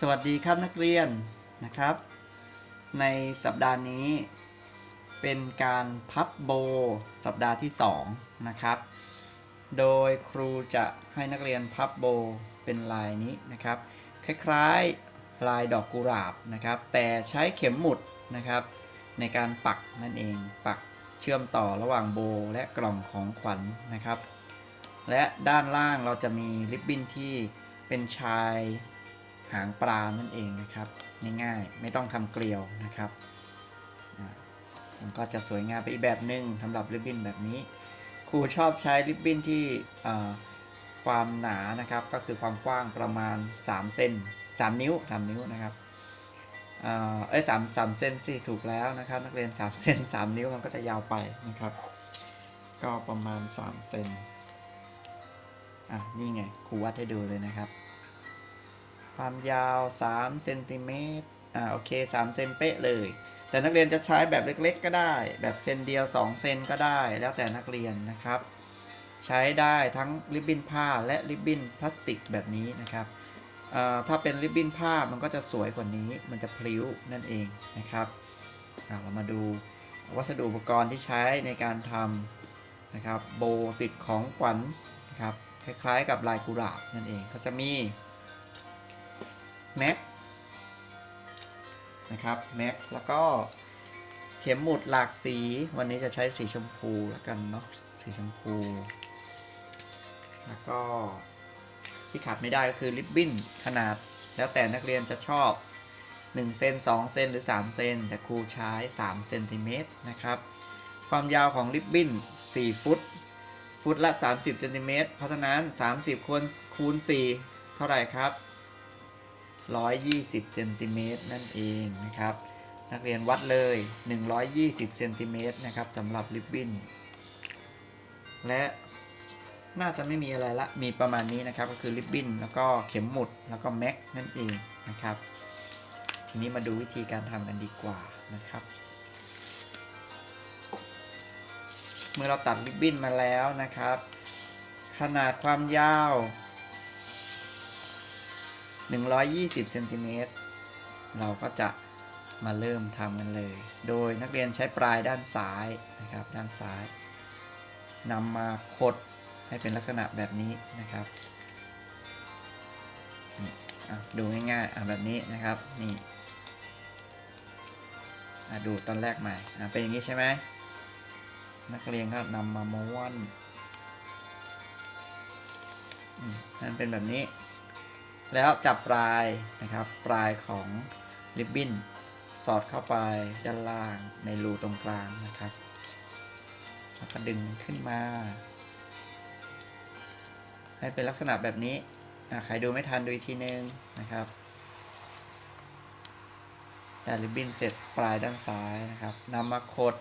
สวัสดีครับนักเรียนนะครับ ในสัปดาห์นี้ เป็นการพับโบสัปดาห์ที่2นะครับ โดยครูจะให้นักเรียนพับโบเป็นลายนี้นะครับ คล้ายๆลายดอกกุหลาบนะครับ แต่ใช้เข็มหมุดนะครับ ในการปักนั่นเองปักเชื่อมต่อระหว่างโบและกล่องของขวัญนะครับ และด้านล่างเราจะมีริบบิ้นที่เป็นชาย หางปลานั่นเองนะครับ ง่ายๆ ไม่ต้องทำเกลียวนะครับ มันก็จะสวยงามไปอีกแบบหนึ่งสำหรับริบบิ้นแบบนี้ ครูชอบใช้ริบบิ้นที่ความหนานะครับ ก็คือความกว้างประมาณ3เซน3นิ้ว3นิ้วนะครับเอ้ยสามสามเซนสิถูกแล้วนะครับ นักเรียน3เซน3 นิ้วมันก็จะยาวไปนะครับ ก็ประมาณ3เซนอะนี่ไงครูวัดให้ดูเลยนะครับ ความยาว3เซนติเมตรอ่าโอเค3เซนเป๊ะเลย แต่นักเรียนจะใช้แบบเล็กๆ ก็ได้ แบบเซนเดียว 2 เซนก็ได้ แล้วแต่นักเรียนนะครับ ใช้ได้ทั้งริบบิ้นผ้าและริบบิ้นพลาสติกแบบนี้นะครับอ่อถ้าเป็นริบบิ้นผ้ามันก็จะสวยกว่านี้มันจะพลิ้วนั่นเองนะครับอะเรามาดูวัสดุอุปกรณ์ที่ใช้ในการทำนะครับโบติดของขวัญนะครับคล้ายๆกับลายกุหลาบนั่นเองก็จะมี แม็กนะครับแม็กแล้วก็เข็มหมุดหลากสี วันนี้จะใช้สีชมพูแล้วกันเนาะ สีชมพู แล้วก็ที่ขาดไม่ได้ก็คือริบบิ้นขนาด แล้วแต่นักเรียนจะชอบ 1 เซน2 เซนหรือ 3 เซน แต่ครูใช้ 3 เซนติเมตรนะครับ ความยาวของริบบิ้น 4 ฟุต ฟุตละ 30 เซนติเมตร เพราะฉะนั้น 30คูณคูณ4เท่าไหร่ครับ 120เซนติเมตรนั่นเองนะครับ นักเรียนวัดเลย 120เซนติเมตรนะครับสำหรับริบบิ้นและน่าจะไม่มีอะไรละ มีประมาณนี้นะครับ ก็คือริบบิ้นแล้วก็เข็มหมุดแล้วก็แม็กนั่นเองนะครับทีนี้มาดูวิธีการทำกันดีกว่านะครับ เมื่อเราตัดริบบิ้นมาแล้วนะครับ ขนาดความยาว 120เซนติเมตรเราก็จะมาเริ่มทำกันเลย โดยนักเรียนใช้ปลายด้านซ้ายนะครับ ด้านซ้ายนำมาคดให้เป็นลักษณะแบบนี้นะครับนี่ดูง่ายๆแบบนี้นะครับนี่ดูตอนแรกใหม่เป็นอย่างนี้ใช่ไหมนักเรียนก็นำมาม้วนนั่นเป็นแบบนี้ แล้วจับปลายนะครับ ปลายของริบบิ้นสอดเข้าไปด้านล่างในรูตรงกลางนะครับแล้วก็ดึงขึ้นมา ให้เป็นลักษณะแบบนี้ใครดูไม่ทันดูอีกทีนึงนะครับแต่ริบบิ้นเสร็จปลายด้านซ้ายนะครับนำมาคด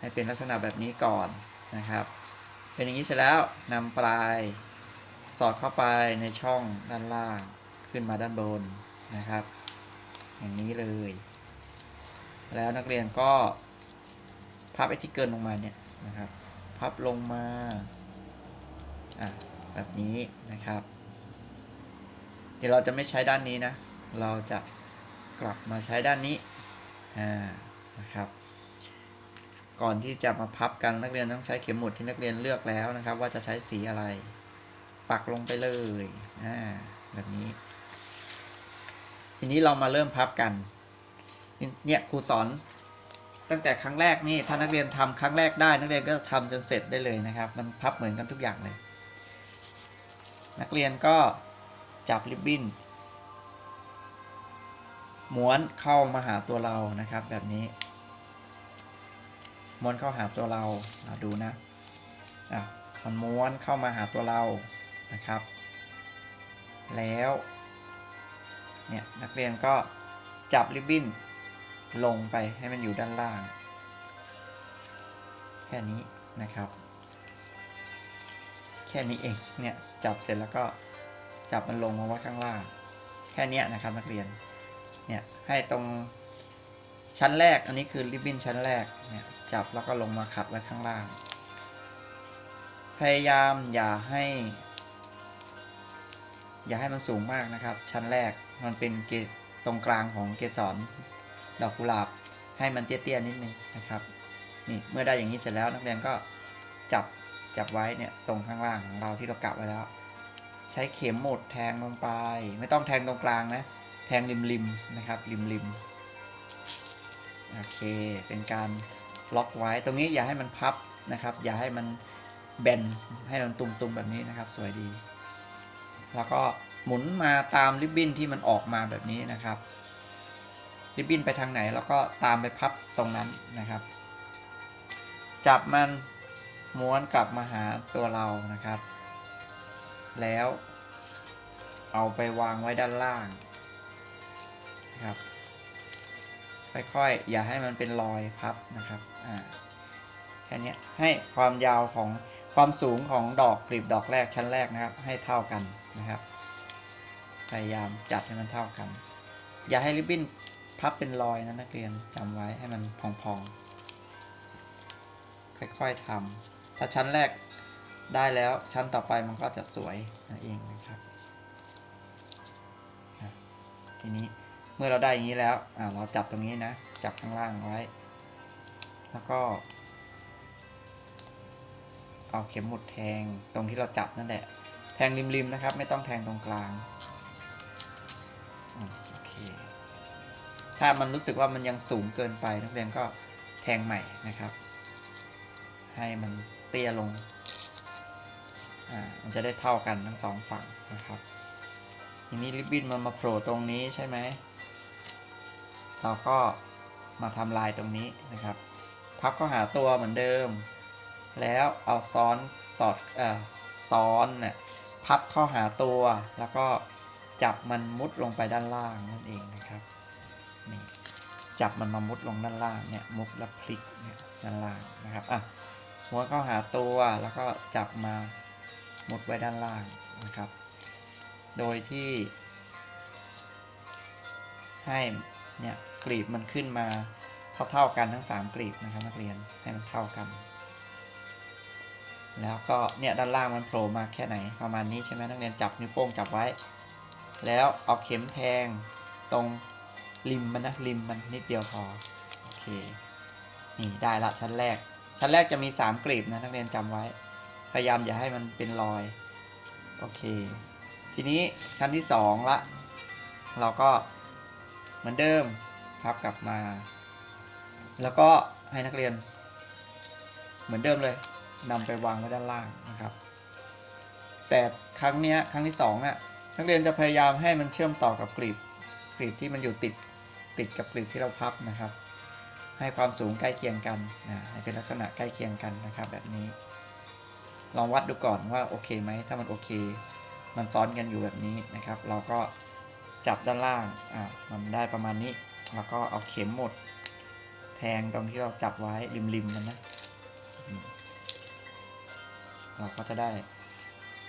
ให้เป็นลักษณะแบบนี้ก่อนนะครับ เป็นอย่างนี้เสร็จแล้วนำปลาย สอดเข้าไปในช่องด้านล่างขึ้นมาด้านบนนะครับ อย่างนี้เลย แล้วนักเรียนก็พับไอ้ที่เกินลงมาเนี่ยนะครับ พับลงมาอะแบบนี้นะครับ เดี๋ยวเราจะไม่ใช้ด้านนี้นะ เราจะกลับมาใช้ด้านนี้อ่านะครับ ก่อนที่จะมาพับกันนักเรียนต้องใช้เข็มหมุดที่นักเรียนเลือกแล้วนะครับ ว่าจะใช้สีอะไร ปักลงไปเลยอ่าแบบนี้ ทีนี้เรามาเริ่มพับกัน เนี่ยครูสอนตั้งแต่ครั้งแรกนี่ถ้านักเรียนทำครั้งแรกได้ นักเรียนก็ทำจนเสร็จได้เลยนะครับ มันพับเหมือนกันทุกอย่างเลย นักเรียนก็จับริบบิ้นม้วนเข้ามาหาตัวเรานะครับ แบบนี้ม้วนเข้าหาตัวเราเราดูนะอะมันม้วนเข้ามาหาตัวเรา นะครับ แล้วเนี่ยนักเรียนก็จับริบบิ้นลงไปให้มันอยู่ด้านล่าง แค่นี้นะครับ แค่นี้เองเนี่ยจับเสร็จแล้วก็จับมันลงมาไว้ข้างล่าง แค่นี้นะครับนักเรียนเนี่ยให้ตรงชั้นแรกอันนี้คือริบบิ้นชั้นแรกเนี่ยจับแล้วก็ลงมาขัดไว้ข้างล่าง พยายามอย่าให้ อย่าให้มันสูงมากนะครับ ชั้นแรกมันเป็นเกตตรงกลางของเกสรดอกกุหลาบให้มันเตี้ยๆนิดนึงนะครับ นี่เมื่อได้อย่างนี้เสร็จแล้วนักเรียนก็จับจับไว้เนี่ยตรงข้างล่างของเราที่เรากะไว้แล้ว ใช้เข็มหมุดแทงลงไป ไม่ต้องแทงตรงกลางนะ แทงริมๆนะครับริมริมโอเค เป็นการล็อกไว้ตรงนี้อย่าให้มันพับนะครับ อย่าให้มันแบนให้มันตุงๆแบบนี้นะครับ สวยดี แล้วก็หมุนมาตามริบบิ้นที่มันออกมาแบบนี้นะครับ ริบบิ้นไปทางไหนแล้วก็ตามไปพับตรงนั้นนะครับ จับมันม้วนกลับมาหาตัวเรานะครับ แล้วเอาไปวางไว้ด้านล่างนะครับค่อยๆอย่าให้มันเป็นรอยพับนะครับอ่าแค่นี้ให้ความยาวของความสูงของดอกกลีบดอกแรกชั้นแรกนะครับ ให้เท่ากัน นะครับ พยายามจัดให้มันเท่ากัน อย่าให้ริบบิ้นพับเป็นรอยนะนักเรียนจำไว้ให้มันพองๆ ค่อยๆทำถ้าชั้นแรกได้แล้วชั้นต่อไปมันก็จะสวยนั่นเองนะครับ ทีนี้เมื่อเราได้อย่างนี้แล้วเราจับตรงนี้นะ จับข้างล่างไว้ แล้วก็ เอาเข็มหมุดแทงตรงที่เราจับนั่นแหละ งริมๆนะครับ ไม่ต้องแทงตรงกลางโอเคถ้ามันรู้สึกว่ามันยังสูงเกินไปนักเรียนก็แทงใหม่นะครับ ให้มันเตี้ยลงอ่ามันจะได้เท่ากันทั้งสองฝั่งนะครับทีนี้ริบบิ้นมันมาโผล่ตรงนี้ใช่ไหมเราก็มาทำลายตรงนี้นะครับ พับเข้าหาตัวเหมือนเดิม แล้วเอาซ้อนสอดเอ่อซ้อนเนี่ย พับเข้าหาตัว แล้วก็จับมันมุดลงไปด้านล่างนั่นเองนะครับนี่จับมันมามุดลงด้านล่างเนี่ยมุดแล้วพลิกเนี่ยด้านล่างนะครับอะหัวเข้าหาตัวแล้วก็จับมามุดไว้ด้านล่างนะครับ โดยที่ ให้เนี่ยกลีบมันขึ้นมาเท่าๆกันทั้ง 3 กลีบนะครับนักเรียนให้มันเท่ากัน แล้วก็เนี่ยด้านล่างมันโผล่มาแค่ไหนประมาณนี้ใช่ไหมนักเรียนจับนิ้วโป้งจับไว้ แล้วเอาเข็มแทงตรงริมมันนะริมมันนิดเดียวพอโอเคนี่ได้ละชั้นแรก ชั้นแรกจะมี 3กลีบนะนักเรียนจำไว้ พยายามอย่าให้มันเป็นรอยโอเค ทีนี้ชั้นที่ 2 ละ เราก็เหมือนเดิมพับกลับมา แล้วก็ให้นักเรียน เหมือนเดิมเลย นำไปวางไว้ด้านล่างนะครับ แต่ครั้งนี้ครั้งที่สองน่ะนักเรียนจะพยายามให้มันเชื่อมต่อกับกลีบกลีบที่มันอยู่ติดติดกับกลีบที่เราพับนะครับ ให้ความสูงใกล้เคียงกันนะให้เป็นลักษณะใกล้เคียงกันนะครับ แบบนี้ ลองวัดดูก่อนว่าโอเคไหมถ้ามันโอเค มันซ้อนกันอยู่แบบนี้นะครับ เราก็จับด้านล่างอ่ามันได้ประมาณนี้แล้วก็เอาเข็มหมด แทงตรงที่เราจับไว้ริมๆมันนะ เราก็จะได้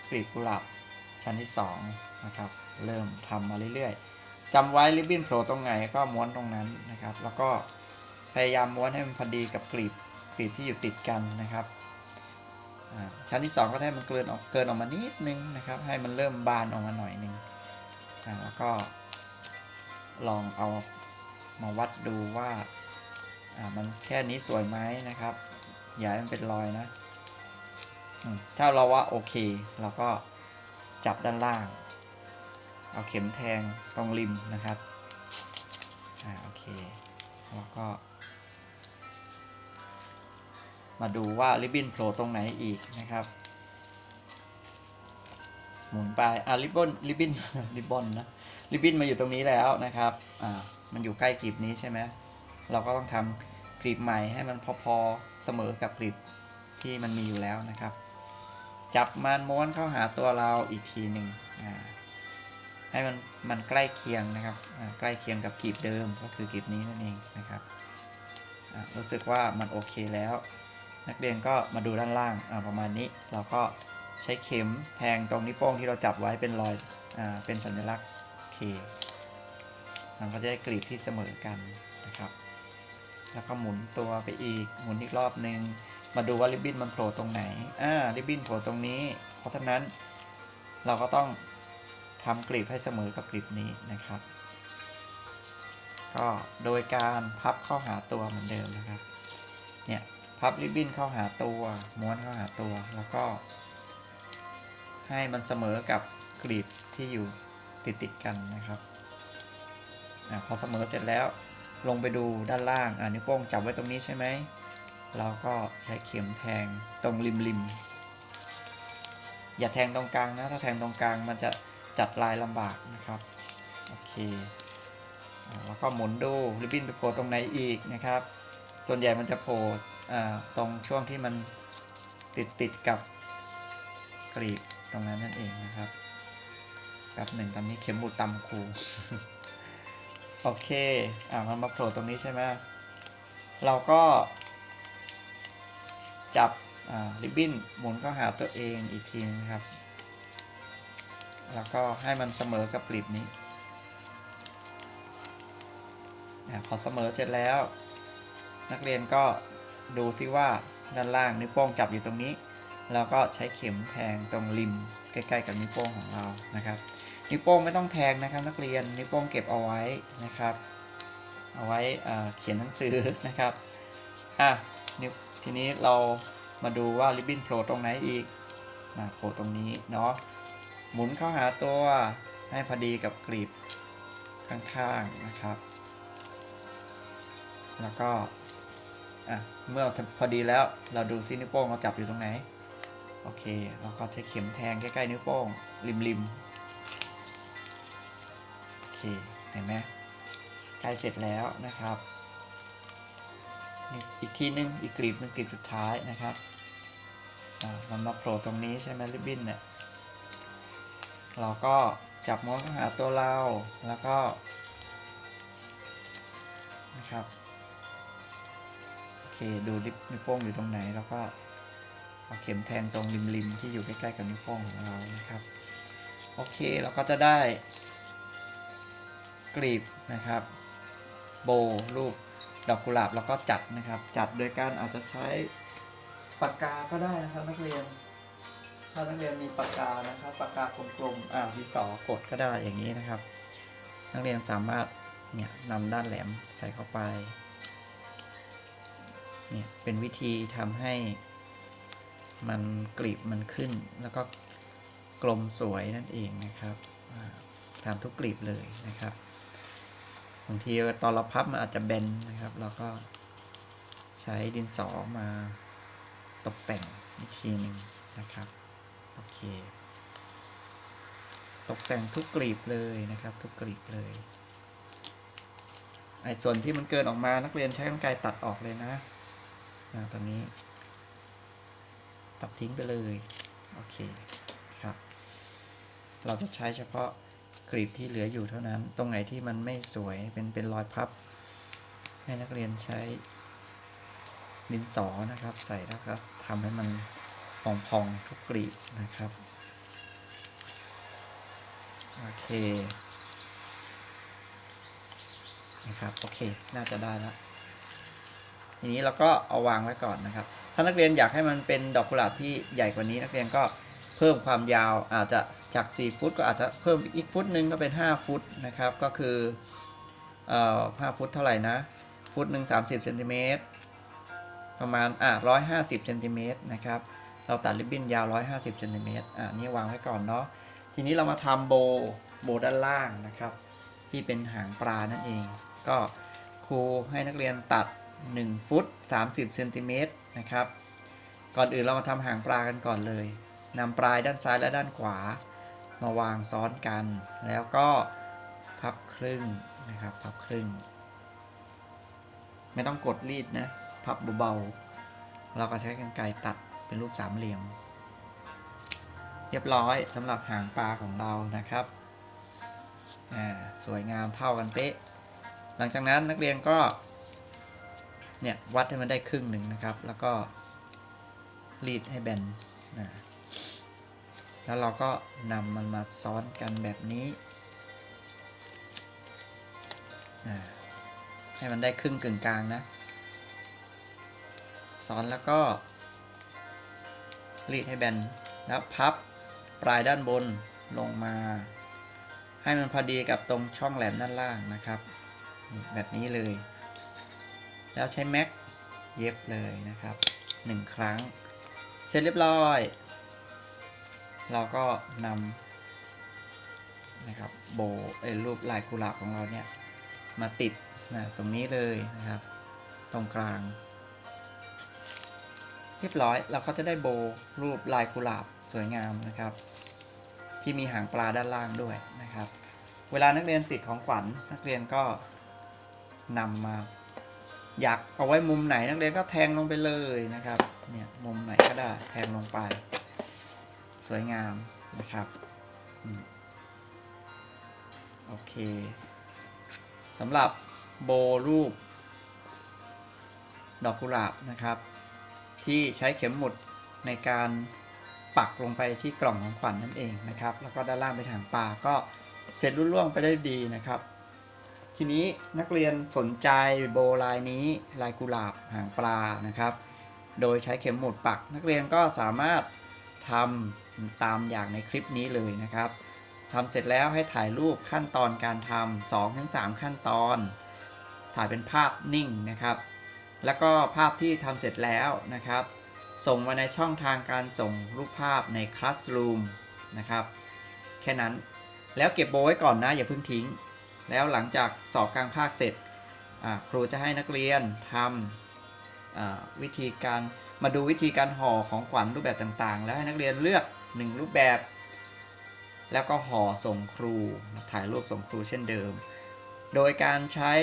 กลีบกุหลาบชั้นที่2นะครับ เริ่มทำมาเรื่อยๆจำไว้ริบบิ้นโผล่ตรงไหนก็ม้วนตรงนั้นนะครับ แล้วก็พยายามม้วนให้มันพอดีกับกลีบกลีบที่อยู่ติดกันนะครับชั้นที่ 2 ก็ให้มันเกินออกเกินออกมานิดนึงนะครับ ให้มันเริ่มบานออกมาหน่อยนึงอ่าแล้วก็ลองเอามาวัดดูว่ามันแค่นี้สวยไหมนะครับ อย่าให้มันเป็นรอยนะ ถ้าเราว่าโอเค เราก็จับด้านล่าง เอาเข็มแทงตรงริมนะครับ อ่าโอเค แล้วก็ มาดูว่าริบบิ้นโผล่ตรงไหนอีกนะครับ หมุนไป อ่าริบบอนริบบิ้นริบบอนนะริบบิ้นมาอยู่ตรงนี้แล้วนะครับ อ่า มันอยู่ใกล้กลีบนี้ใช่ไหมเราก็ต้องทำกลีบใหม่ให้มันพอๆเสมอกับกลีบที่มันมีอยู่แล้วนะครับ จับมันม้วนเข้าหาตัวเราอีกทีหนึ่งให้มันมันใกล้เคียงนะครับใกล้เคียงกับกลีบเดิมก็คือกลีบนี้นั่นเองนะครับรู้สึกว่ามันโอเคแล้ว นักเรียนก็มาดูด้านล่างอ่าประมาณนี้ เราก็ใช้เข็มแทงตรงนิ้วโป้งที่เราจับไว้เป็นรอยอ่าเป็นสัญลักษณ์เคมันก็จะได้กลีบที่เสมอกันนะครับ แล้วก็หมุนตัวไปอีกหมุนอีกรอบหนึ่ง มาดูว่าริบบิ้นมันโผล่ตรงไหน อ่า ริบบิ้นโผล่ตรงนี้ เพราะฉะนั้นเราก็ต้องทำกลีบให้เสมอกับกลีบนี้นะครับ ก็โดยการพับเข้าหาตัวเหมือนเดิมนะครับ เนี่ยพับริบบิ้นเข้าหาตัว ม้วนเข้าหาตัว แล้วก็ ให้มันเสมอกับกลีบที่อยู่ติดติดกันนะครับอพอเสมอเสร็จแล้วลงไปดูด้านล่างอ่านิ้วโป้งจับไว้ตรงนี้ใช่ไหม เราก็ใช้เข็มแทงตรงริมริมๆอย่าแทงตรงกลางนะ ถ้าแทงตรงกลางมันจะจัดลายลำบากนะครับ โอเค แล้วก็หมุนดูริบบิ้นไปโผล่ตรงไหนอีกนะครับ ส่วนใหญ่มันจะโผล่ตรงช่วงที่มันติดติดๆกับกรีบตรงนั้นนั่นเองนะครับแป๊บหนึ่งตอนนี้เข็มหมุดตำครู โอเค อ่ามันมาโผล่ตรงนี้ใช่ไหมเราก็ จับริบบิ้นหมุนเข้าหาตัวเองอีกทีนึงครับ แล้วก็ให้มันเสมอกับกลีบนี้พอเสมอเสร็จแล้ว นักเรียนก็ดูที่ว่าด้านล่างนิ้วโป้งจับอยู่ตรงนี้ แล้วก็ใช้เข็มแทงตรงริมใกล้ๆกับนิ้วโป้งของเรานะครับ นิ้วโป้งไม่ต้องแทงนะครับ นักเรียนนิ้วโป้งเก็บเอาไว้นะครับ เอาไว้เขียนหนังสือนะครับอะนิ้ว ทีนี้เรามาดูว่าริบบิ้นโผล่ตรงไหนอีกนะโผล่ตรงนี้เนาะหมุนเข้าหาตัวให้พอดีกับกลีบข้างๆนะครับ แล้วก็อะเมื่อพอดีแล้วเราดูซินิ้วโป้งเราจับอยู่ตรงไหนโอเคเราก็ใช้เข็มแทงใกล้ๆนิ้วโป้งริมๆโอเคเห็นไหมใกล้เสร็จแล้วนะครับ อีกทีนึงอีกกลีบหนึงกลีบสุดท้ายนะครับอ่ามันมาโผล่ตรงนี้ใช่ไหมริบบิ้นเนี่ยเราก็จับม้วนเข้าหาตัวเราแล้วก็นะครับโอเคดูดินิ้วโป้งอยู่ตรงไหนแล้วก็เอาเข็มแทงตรงริมๆที่อยู่ใกล้ๆกับนิ้วโป้งของเรานะครับโอเคเราก็จะได้กลีบนะครับ โบรูป ดอกกุหลาบแล้วก็จัดนะครับ จัดโดยการอาจจะใช้ปากกาก็ได้นะครับนักเรียน ถ้านักเรียนมีปากกานะครับปากกากลมๆอ่าดินสอกดก็ได้อย่างนี้นะครับ นักเรียนสามารถเนี่ยนำด้านแหลมใส่เข้าไปเนี่ยเป็นวิธีทำให้มันกลีบมันขึ้น แล้วก็กลมสวยนั่นเองนะครับทำทุกกลีบเลยนะครับ บางทีตอนเราพับมันอาจจะแบนนะครับเราก็ใช้ดินสอมาตกแต่งอีกทีหนึ่งนะครับโอเค ตกแต่งทุกกลีบเลยนะครับ ทุกกลีบเลยไอ้ส่วนที่มันเกินออกมานักเรียนใช้กรรไกรตัดออกเลยนะอ่าตรงนี้ ตัดทิ้งไปเลย โอเคครับ เราจะใช้เฉพาะ กลีบที่เหลืออยู่เท่านั้น ตรงไหนที่มันไม่สวยเป็นเป็นรอยพับ ให้นักเรียนใช้ดินสอนะครับ ใส่แล้วครับทำให้มันพองๆทุกกลีบนะครับโอเคนะครับโอเค น่าจะได้แล้วทีนี้เราก็เอาวางไว้ก่อนนะครับ ถ้านักเรียนอยากให้มันเป็นดอกกุหลาบที่ใหญ่กว่านี้นักเรียนก็ เพิ่มความยาวอาจจะจาก 4 ฟุต ก็อาจจะเพิ่มอีกฟุตหนึ่งก็เป็น 5 ฟุตนะครับ ก็คือเอ่อ5ฟุตเท่าไหร่นะ ฟุตหนึ่ง30เซนติเมตรประมาณอะ150เซนติเมตรนะครับ เราตัดริบบิ้นยาว 150เซนติเมตรอะนี่วางไว้ก่อนเนาะ ทีนี้เรามาทำโบโบด้านล่างนะครับ ที่เป็นหางปลานั่นเอง ก็ครูให้นักเรียนตัด 1 ฟุต 30เซนติเมตรนะครับ ก่อนอื่นเรามาทำหางปลากันก่อนเลย นำปลายด้านซ้ายและด้านขวา มาวางซ้อนกัน แล้วก็พับครึ่งนะครับพับครึ่ง ไม่ต้องกดรีดนะพับเบาๆเราก็ใช้กรรไกรตัดเป็นรูปสามเหลี่ยม เรียบร้อยสำหรับหางปลาของเรานะครับอ่าสวยงามเท่ากันเป๊ะ หลังจากนั้นนักเรียนก็ เนี่ย วัดให้มันได้ครึ่งหนึ่งนะครับ แล้วก็รีดให้แบนนะ แล้วเราก็นำมันมาซ้อนกันแบบนี้ ให้มันได้ครึ่งกึ่งกลางนะ ซ้อนแล้วก็รีดให้แบน แล้วพับปลายด้านบนลงมา ให้มันพอดีกับตรงช่องแหลมด้านล่างนะครับ แบบนี้เลย แล้วใช้แม็กเย็บเลยนะครับหนึ่งครั้ง เสร็จเรียบร้อย เราก็นำนะครับโบรูปลายกุหลาบของเราเนี่ยมาติดนะตรงนี้เลยนะครับ ตรงกลาง เรียบร้อยเราก็จะได้โบรูปลายกุหลาบสวยงามนะครับ ที่มีหางปลาด้านล่างด้วยนะครับ เวลานักเรียนติดของขวัญนักเรียนก็นำมาอยากเอาไว้มุมไหนนักเรียนก็แทงลงไปเลยนะครับ เนี่ยมุมไหนก็ได้แทงลงไป สวยงามนะครับโอเคสำหรับโบรูป ดอกกุหลาบนะครับ ที่ใช้เข็มหมุดในการปักลงไปที่กล่องของขวัญนนั่นเองนะครับ แล้วก็ด้านล่างเป็นหางปลาก็เสร็จรุ่ล่วงไปได้ดีนะครับ ทีนี้นักเรียนสนใจโบลายนี้ลายกุหลาบหางปลานะครับ โดยใช้เข็มหมุดปัก นักเรียนก็สามารถทำ ตามอย่างในคลิปนี้เลยนะครับทำเสร็จแล้วให้ถ่ายรูปขั้นตอนการทำ2-3ถึง3ขั้นตอน ถ่ายเป็นภาพนิ่งนะครับ แล้วก็ภาพที่ทำเสร็จแล้วนะครับ ส่งมาในช่องทางการส่งรูปภาพใน Classroom นะครับ แค่นั้นแล้วเก็บโบไว้ก่อนนะอย่าเพิ่งทิ้ง แล้วหลังจากสอบกลางภาคเสร็จครูจะให้นักเรียนทำวิธีการมาดูวิธีการห่อของขวัญรูปแบบต่างๆ แล้วให้นักเรียนเลือก 1 รูปแบบ แล้วก็ห่อส่งครู ถ่ายรูปส่งครูเช่นเดิม โดยการใช้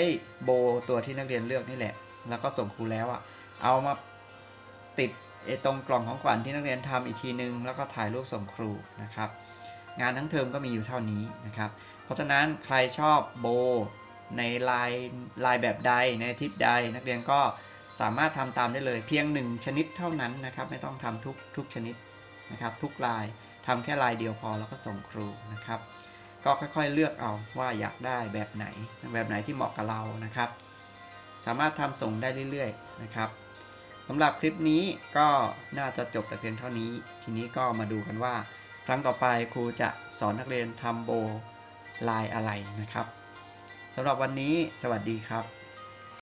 โบตัวที่นักเรียนเลือกนี่แหละ แล้วก็ส่งครูแล้วอะเอามาติดตรงกล่องของขวัญที่นักเรียนทำอีกทีนึง แล้วก็ถ่ายรูปส่งครูนะครับ งานทั้งเทอมก็มีอยู่เท่านี้นะครับ เพราะฉะนั้นใครชอบโบในลายลายแบบใดในทิศใด นักเรียนก็สามารถทำตามได้เลยเพียงหนึ่งชนิดเท่านั้นนะครับ ไม่ต้องทำทุกทุกชนิด นะครับทุกลายทำแค่ลายเดียวพอแล้วก็ส่งครูนะครับ ก็ค่อยๆเลือกเอาว่าอยากได้แบบไหนแบบไหนที่เหมาะกับเรานะครับ สามารถทำส่งได้เรื่อยๆนะครับสำหรับคลิปนี้ก็น่าจะจบแต่เพียงเท่านี้ ทีนี้ก็มาดูกันว่า ครั้งต่อไปครูจะสอนนักเรียนทำโบลายอะไรนะครับสำหรับวันนี้สวัสดีครับ